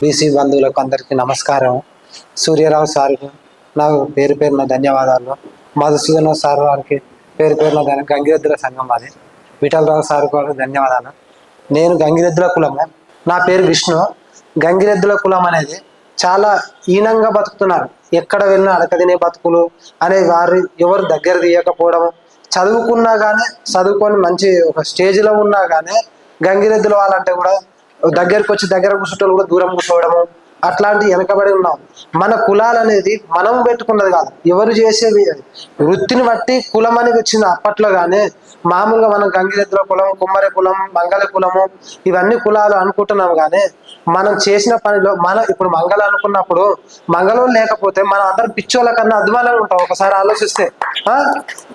BC బంధువులకు అందరికీ నమస్కారం. సూర్యరావు సార్కు నా పేరు పేరున ధన్యవాదాలు. మధుసూదన సార్ వారికి పేరు పేరున ధన్య గంగిరెద్దుల సంఘం అది. విఠలరావు సార్ కూడా ధన్యవాదాలు. నేను గంగిరెద్దుల కులం నా పేరు విష్ణు. గంగిరెద్దుల కులం అనేది చాలా హీనంగా బతుకుతున్నారు. ఎక్కడ వెళ్ళినా అడకదినే బతుకులు అనే వారు ఎవరు దగ్గర తీయకపోవడం చదువుకున్నా కానీ చదువుకొని మంచి ఒక స్టేజ్లో ఉన్నా కానీ గంగిరెద్దుల వాళ్ళంటే కూడా దగ్గరకు వచ్చి దగ్గర కూర్చుంటే కూడా దూరం కూర్చోవడము అట్లాంటి వెనకబడి ఉన్నాం మన కులాలు అనేది మనం పెట్టుకున్నది కాదు ఎవరు చేసేది వృత్తిని బట్టి కులం అనేది వచ్చింది అప్పట్లో కానీ మామూలుగా మనం గంగిరెద్దుల కులం కుమ్మరి కులం మంగళ కులము ఇవన్నీ కులాలు అనుకుంటున్నాం కానీ మనం చేసిన పనిలో మన ఇప్పుడు మంగళ అనుకున్నప్పుడు మంగళం లేకపోతే మనం అందరం పిచ్చోళ్ళ కన్నా అధ్వానంగా ఉంటాం ఒకసారి ఆలోచిస్తే.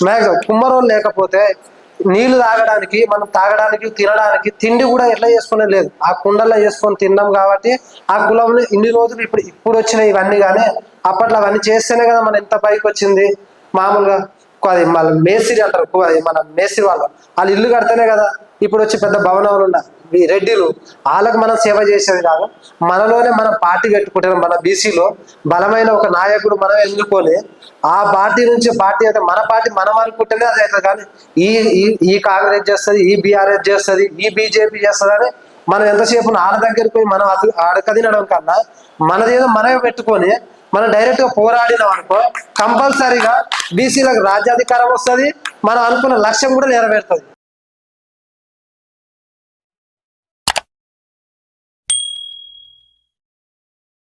మ్యాక్సిమం కుమ్మరోళ్ళు లేకపోతే నీళ్ళు తాగడానికి మనం తాగడానికి తినడానికి తిండి కూడా ఎట్లా చేసుకునే లేదు. ఆ కుండల్లో చేసుకొని తిన్నాం కాబట్టి ఆ కులంలో ఇన్ని రోజులు ఇప్పుడు ఇప్పుడు వచ్చిన ఇవన్నీ కానీ అప్పట్లో అవన్నీ చేస్తేనే కదా మన ఎంత పైకి వచ్చింది. మామూలుగా అది మన మేస్త్రి అంటారు ఎక్కువ అది మన మేస్త్రి వాళ్ళు. వాళ్ళు ఇల్లు కడితేనే కదా ఇప్పుడు వచ్చి పెద్ద భవనాలు ఉన్నాయి రెడ్డిలు వాళ్ళకు మనం సేవ చేసేది కాదు. మనలోనే మనం పార్టీ పెట్టుకుంటున్నాం మన బీసీలో బలమైన ఒక నాయకుడు మనం ఎన్నుకొని ఆ పార్టీ నుంచి పార్టీ అయితే మన పార్టీ మనం అనుకుంటేనే అది అవుతుంది. కానీ ఈ ఈ- ఈ కాంగ్రెస్ చేస్తుంది ఈ బీఆర్ఎస్ చేస్తుంది ఈ బీజేపీ చేస్తుంది అని మనం ఎంతసేపు ఆడ దగ్గరికి పోయి మనం అతు ఆడకదినడం కన్నా మనదేదో మనమే పెట్టుకొని మనం డైరెక్ట్గా పోరాడినాం అనుకో కంపల్సరీగా బీసీలకు రాజ్యాధికారం వస్తుంది మనం అనుకున్న లక్ష్యం కూడా నెరవేరుతుంది.